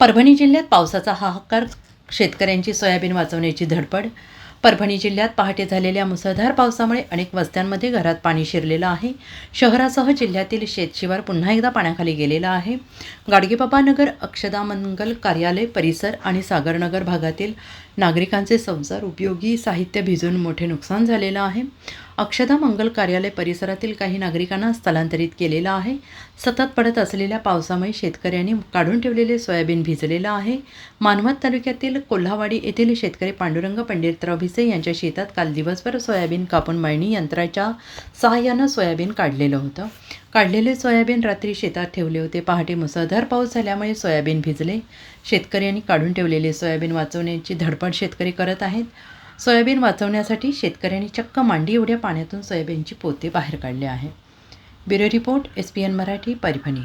परभणी जिल्ह्यात पावसाचा हाहाकार शेतकऱ्यांची सोयाबीन वाचवण्याची धडपड. परभणी जिल्ह्यात पहाटे झालेल्या मुसळधार पावसामुळे अनेक वस्त्यांमध्ये घरात पाणी शिरलेलं आहे. शहरासह जिल्ह्यातील शेतशिवार पुन्हा एकदा पाण्याखाली गेलेलं आहे. गाडगेबाबा नगर अक्षदा मंगल कार्यालय परिसर आणि सागरनगर भागातील नागरिकांचे संसार उपयोगी साहित्य भिजून मोठे नुकसान झालेलं आहे. अक्षदा मंगल कार्यालय परिसरातील काही नागरिकांना स्थलांतरित केलेलं आहे. सतत पडत असलेल्या पावसामुळे शेतकऱ्यांनी काढून ठेवलेले सोयाबीन भिजलेलं आहे. मानवत तालुक्यातील कोल्हावाडी येथील शेतकरी पांडुरंग पंडितराव भिसे यांच्या शेतात काल दिवसभर सोयाबीन कापून मळणी यंत्राच्या सहाय्यानं सोयाबीन काढलेलं होतं. काढलेले सोयाबीन रात्री शेतात ठेवले होते. पहाटे मुसळधार पाऊस झाल्यामुळे सोयाबीन भिजले. शेतकऱ्यांनी काढून ठेवलेले सोयाबीन वाचवण्याची धडपड शेतकरी करत आहेत. सोयाबीन वाचवण्यासाठी शेतकऱ्यांनी चक्क मांडी एवढ्या पाण्यातून सोयाबीनची पोते बाहेर काढले आहे bureau report S P N Marathi Parbhani.